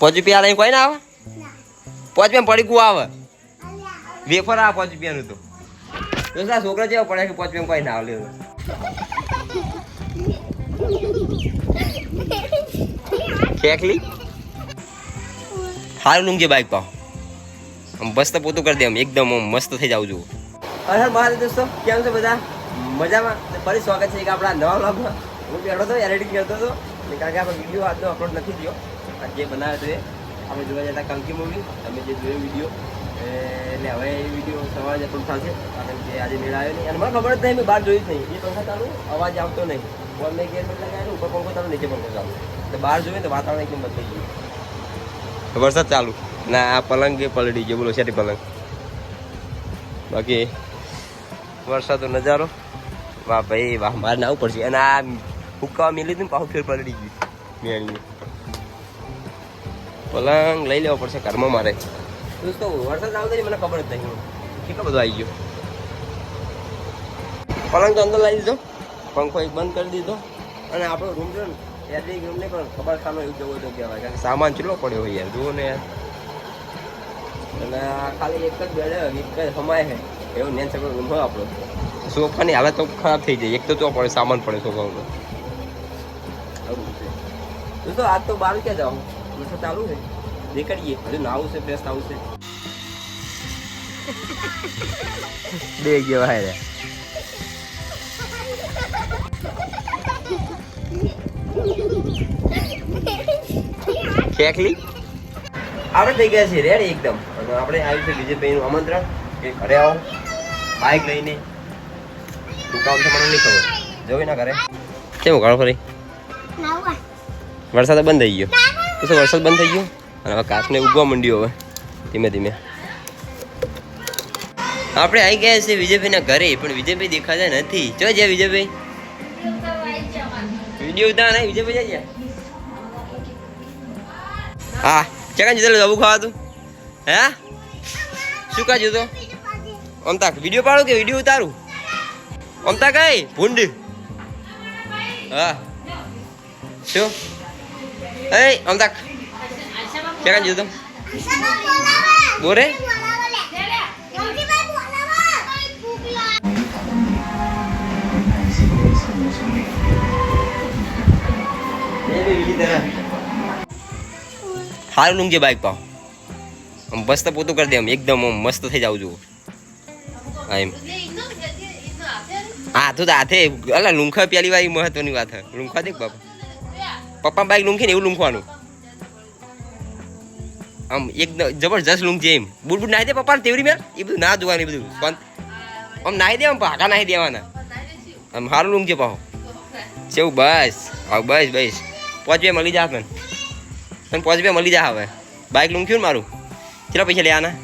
પાંચ રૂપિયા લઈને કોઈ ના. આવે પાંચ રૂપિયા પડીકું આવે? વેફર આવે પાંચ રૂપિયાનું તો તો સા છોકરા જેવા પડે કે પાંચ રૂપિયા કોઈ ના આવે? ખેકલી હારું લુંગજે બાઈક પાવ. આમ મસ્ત પોતું કરી દે આમ એકદમ મસ્ત થઈ જાવ છું. અરે મારે દોસ્તો કેમ છો બધા? મજામાં? ફરી સ્વાગત છે કે આપણા નવા બ્લોગમાં હું બેઠો હતો એડિટિંગ કરતો હતો. કારણ કે આપણે વીડિયો આજનો અપલોડ નથી થયો. જે બનાવ્યો હતો એ આપણે જોવા જતા કંકી મૂવી તમે જે જોયો વીડિયો એટલે હવે એ વીડિયો સવારે જતો થશે. કારણ કે આજે મેળ આવ્યો નહીં. અને મને ખબર જ નહીં, મેં બહાર જોયું જ નહીં. એ પંખા ચાલુ. અવાજ આવતો નહીં. ફોન મેં ગેર મેં લગાવ્યો ઉપર પંખો ચાલુ, નીચે પંખો ચાલુ. એટલે બહાર જોયું તો વાતાવરણ એકદમ બદલાઈ ગયું. વરસાદ ચાલુ. ના, આ પલંગ એ પલડી ગયો. બોલો શેટી પલંગ. બાકી વરસાદનો નજારો. વાહ ભાઈ, વાહ. મારે આવવું પડશે. અને આ હુક્કા મેં હતી ને પાછું ફેર પલડી ગયું. મેળીએ પલંગ લઈ લેવો પડશે ઘરમાં મારે. દોસ્તો વરસાદ આવતો મને ખબર જ નહીં. કેટલો બધો આવી ગયો. પલંગ તો અંદર લાવી દીધો. પંખો એક બંધ કરી દીધો. અને આપણો રૂમ છે ને રૂમ નહીં પણ ખબર સામે એવું જવું તો કહેવાય. કારણ કે સામાન કેટલો પડ્યો હોય યાર જુઓ ને યાર. અને ખાલી એક જ બેડ એક જ સમાય છે એવું નેન સગડો રૂમ હોય આપણો. સોફાની હાલત તો ખરાબ થઈ જાય. એક તો તો પડે સામાન પડે સોફાનો આવું છે. દોસ્તો આજ તો બહાર ક્યાં જાવ વરસાદ ચાલુ છે. નીકળીએ. હજુ નાવું છે ફ્રેશ થવું છે બે ગયો હાય ખેકલી આપણે થઈ ગયા છીએ રેડી એકદમ. અને આપણે આવ્યું છે બીજેપીનું આમંત્રણ. કે ઘરે આવો. બાઇક લઈને. કામ છે મને નહીં ખબર. જોઈ ના ઘરે. કેમ ઘર ફરી? વરસાદ બંધ થઈ ગયો. શું વરસાદ બંધ થઈ ગયો? અને હવે કાચને ઉગવા માંડ્યું હવે, ધીમે ધીમે. આપણે આવી ગયા છે વિજયભાઈના ઘરે, પણ વિજયભાઈ દેખાતા નથી. જો છે વિજયભાઈ? વીડિયો ઉતાર નહીં વિજયભાઈ જાય હા ચકન જીતેલું જવું ખાવા હે? શું કા જોતો અમતા વીડિયો પાડો કે વીડિયો ઉતારું? અમતા કઈ ભૂંડ. હા. શું? એ અમતા ચકન જોતો બોરે હારું લુંગજે બાઈક પાવ. આમ મસ્ત પોતું કરી દે આમ, એકદમ આમ મસ્ત થઈ જાવ છું. એમ. હા, તો હાથે, અલા, લુંખા પેલી વાર મહત્વની વાત લુંખા દેખ બાપા? પપ્પા બાઈક લુંખે ને એવું લુંખવાનું આમ એક જબરજસ્ત લુંખ છે એમ. બુટ બુટ નાહી દે પપ્પા તેવરી મેં? એ બધું ના જોવાનું, એ બધું. પણ આમ નાહી દે આમ, ભાગા નાહી દેવાના. આમ સારું લુંખ છે પાહો. કેવું બસ. હા, બસ બસ. પાંચ બે મળી જા તને તને પાંચ બે મળી જા હવે. બાઈક લૂંખ્યું ને મારું? કેટલા પૈસા લેવાના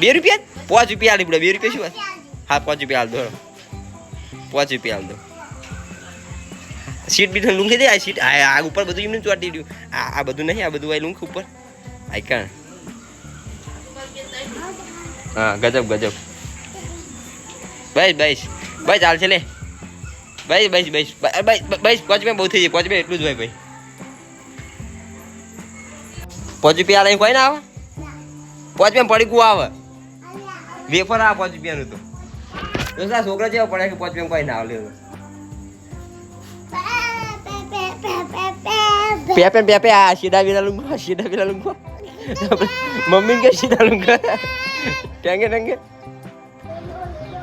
બે રૂપિયા પાંચ રૂપિયા આલી પડે બે રૂપિયા શું હા, પાંચ રૂપિયા હાલ દો. પાંચ રૂપિયા હાલ દો. સીટ બી લૂંખી દે આ સીટ આ ઉપર બધું એમને ચોટી રહ્યું આ આ બધું નહીં આ બધું આ લૂંખ ઉપર આઈ કાણ હા ગજબ ગજબ બસ બસ બસ ચાલશે લે બસ બસ બસ બસ બસ પાંચ બહુ થઈ જાય પાંચ એટલું જ હોય ભાઈ પાંચ રૂપિયા લઈ કોઈ ના આવે પાંચ રૂપિયા પડીકું આવે વેફર આવે પાંચ રૂપિયાનું તો છોકરા જેવા પડે કે પાંચ કોઈ ના આવે પેપે પેપે આ સીધા વિના લુંગા સીધા વિના લુંગા મમ્મી કે સીધા લુંગા ટેંગે ટેંગે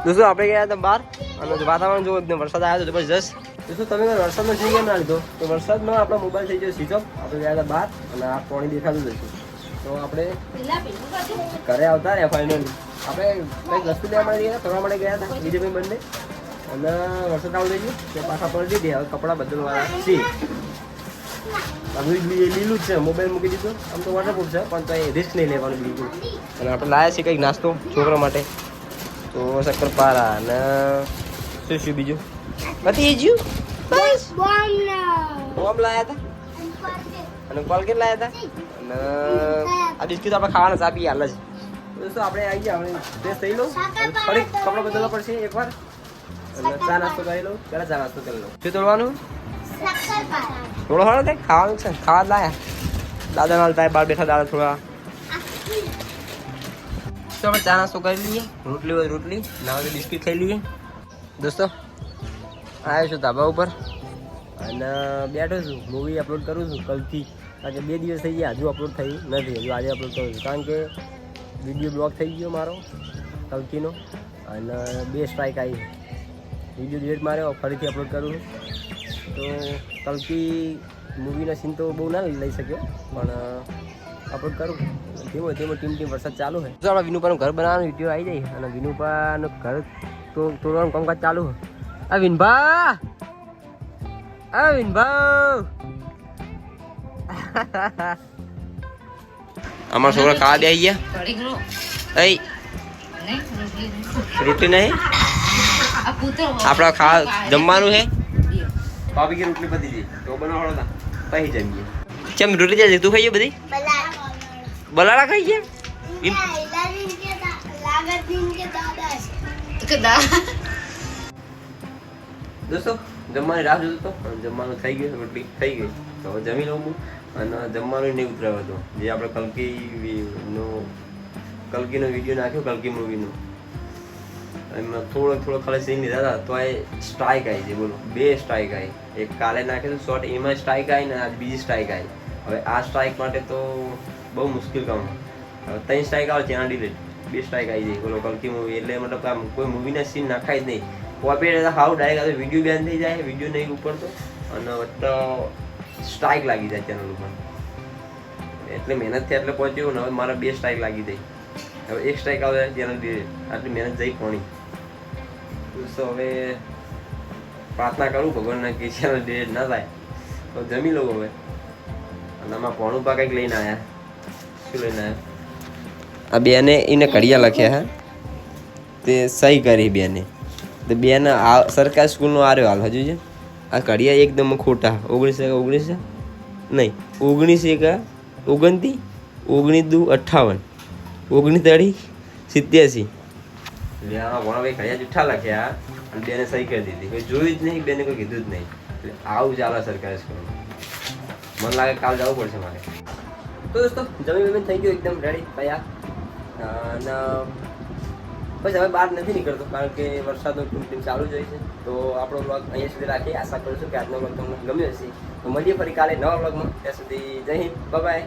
દોસ્તો આપણે ગયા હતા બહાર અને વાતાવરણ જો એકદમ વરસાદ આવ્યો હતો જબરજસ્ત દોસ્તો તમે કોઈ વરસાદનો જોઈ ગયા ના લીધો તો વરસાદમાં આપણો મોબાઈલ થઈ ગયો સ્વિચ ઓફ આપણે ગયા હતા બહાર અને આ પાણી દેખાતું હતું તો આપણે ઘરે આવતા રહ્યા ફાઇનલી આપણે કંઈક વસ્તુ લેવા માટે ગયા ફરવા માટે ગયા હતા બીજે ભાઈ બંને અને વરસાદ આવું થઈ ગયું તે પાછા પલટી દે હવે કપડાં બદલવા છીએ લીલું જ છે મોબાઈલ મૂકી દીધું. આમ તો વોટરપ્રૂફ છે, પણ તો એ રિસ્ક નહીં લેવાનું બિલકુલ. અને આપણે લાયા છીએ કંઈક નાસ્તો છોકરા માટે. તો શક્કરપારા અને શું શું બીજું? નથી ગયું બસ. બોમ્બ લાયા હતા અને કોલગેટ લાયા હતા અને આ બિસ્કિટ આપણે ખાવાના સાપી હાલ જ. દોસ્તો, આપણે આવી ગયા, આપણે ડ્રેસ થઈ લઉં. ફરી કપડાં બદલવા પડશે એકવાર. અને ચા નાસ્તો કરી લઉં, પહેલાં ચા નાસ્તો કરી લઉં. શું તોડવાનું? થોડો હળો તે ખાવાનું છે, ખાવા લાયા. દાદા ના થાય બાર બેઠા, દાદા થોડા. તો આપણે ચા નાસ્તો કરી લઈએ, રોટલી હોય રોટલી, ના હોય બિસ્કિટ ખાઈ લઈએ. દોસ્તો આવ્યો છું ધાબા ઉપર. અને બેઠો છું મૂવી અપલોડ કરું છું, કલથી. કારણ કે બે દિવસ થઈ ગયા, હજુ અપલોડ થઈ નથી, હજુ આજે અપલોડ કરું છું. કારણ કે વીડિયો બ્લોક થઈ ગયો મારો કલકીનો અને બે સ્ટ્રાઇક આવી. વીડિયો ડિલીટ માર્યો, ફરીથી અપલોડ કરું છું. તો કલ્કી મૂવીના સીન તો બહુ ના લઈ શક્યો પણ અપલોડ કરું. હોય તેમાં ટીમ ટીમ વરસાદ ચાલુ છે. તો આપણે વિનુપાનું ઘર બનાવવાનું વીડિયો આવી જાય અને વિનુપાનું ઘર તો તોડવાનું કામકાજ ચાલુ હોય આ વિનભા! આ વિનભા! અમારા છોકરા ખાવા બે ગયા. એ નહીં? રોટલી નહીં. આપણા ખા જમવાનું છે. ભાભી કે રોટલી પતી ગઈ તો બનાવડો તા પછી જમીએ ચમ રોટલી જાય તું ખાઈએ બધી? બલાડા. ખાઈ ગયા? દોસ્તો જમવાની રાહ જોતો હતો જમવાનું થઈ ગયું રોટલી થઈ ગઈ. તો હવે જમી લઉં હું. અને જમવાનું નહીં ઉતરાવ્યો હતો જે આપણે કલકી નો કલકીનો વીડિયો નાખ્યો કલકી મૂવીનો એમાં થોડો થોડો ખાલી સીન લીધા હતા, તો એ સ્ટ્રાઇક આવી છે, બોલો. બે સ્ટ્રાઇક આવી. એક કાલે નાખેલું શોટ એમાં સ્ટ્રાઇક આવી ને આજ બીજી સ્ટ્રાઇક આવી. હવે આ સ્ટ્રાઇક માટે તો બહુ મુશ્કેલ કામ. હવે ત્રણ સ્ટ્રાઇક આવે છે, એના ડિલેટ બે સ્ટ્રાઇક આવી જાય. બોલો કલકી મૂવી એટલે મતલબ આમ કોઈ મૂવીના સીન નાખાય જ નહીં. કોપીરાઇટ હાવ ડાયરેક્ટ વીડિયો બેન થઈ જાય વીડિયો નહીં ઉપર તો અને વચ્ચે સ્ટ્રાઇક લાગી જાય ચેનલ ઉપર. એટલે મહેનતથી એટલે પહોંચ્યું ને હવે મારા બે સ્ટ્રાઇક લાગી ગઈ હવે એક સ્ટ્રાઇક આવે ચેનલ આટલી મહેનત જઈ પોણી તો હવે પ્રાર્થના કરું ભગવાનને કે ચેનલ ડિલીટ ના થાય. તો જમી લઉં હવે. અને આમાં પોણું પા કંઈક લઈને આવ્યા શું લઈને આવ્યા આ બેને એને કડિયા લખ્યા હા. તે સહી કરી બેને. તો બેને આ સરકારી સ્કૂલનો આર્યો હાલ, હજુ છે? આ કડિયા એકદમ ખોટા. ઓગણીસ એક ઓગણીસ? નહીં. ઓગણીસ એક ઓગણતી ઓગણીસ દુ અઠ્ઠાવન. ઓગણીસ દાડી, સિત્યાસી. એટલે આ વણાભાઈ કડિયા જુઠ્ઠા લખ્યા અને બેને સહી કરી દીધી. કોઈ જોયું જ નહીં, બેને કોઈ કીધું જ નહીં. એટલે આવું ચાલે સરકારી સ્કૂલમાં મને લાગે કાલ જવું પડશે મારે. તો દોસ્તો, જમીન વમીન થઈ ગયું એકદમ રેડી તૈયાર. અને પછી હવે બહાર નથી નીકળતો, કારણ કે વરસાદનો ટીમ ચાલુ જ હોય છે. તો આપણો બ્લોગ અહીંયા સુધી રાખીએ. આશા કરું છું કે આજનો બ્લોગ તમને ગમ્યો હશે. તો મળીએ ફરી કાલે નવા બ્લોગમાં ત્યાં સુધી જય હિન્દ બાય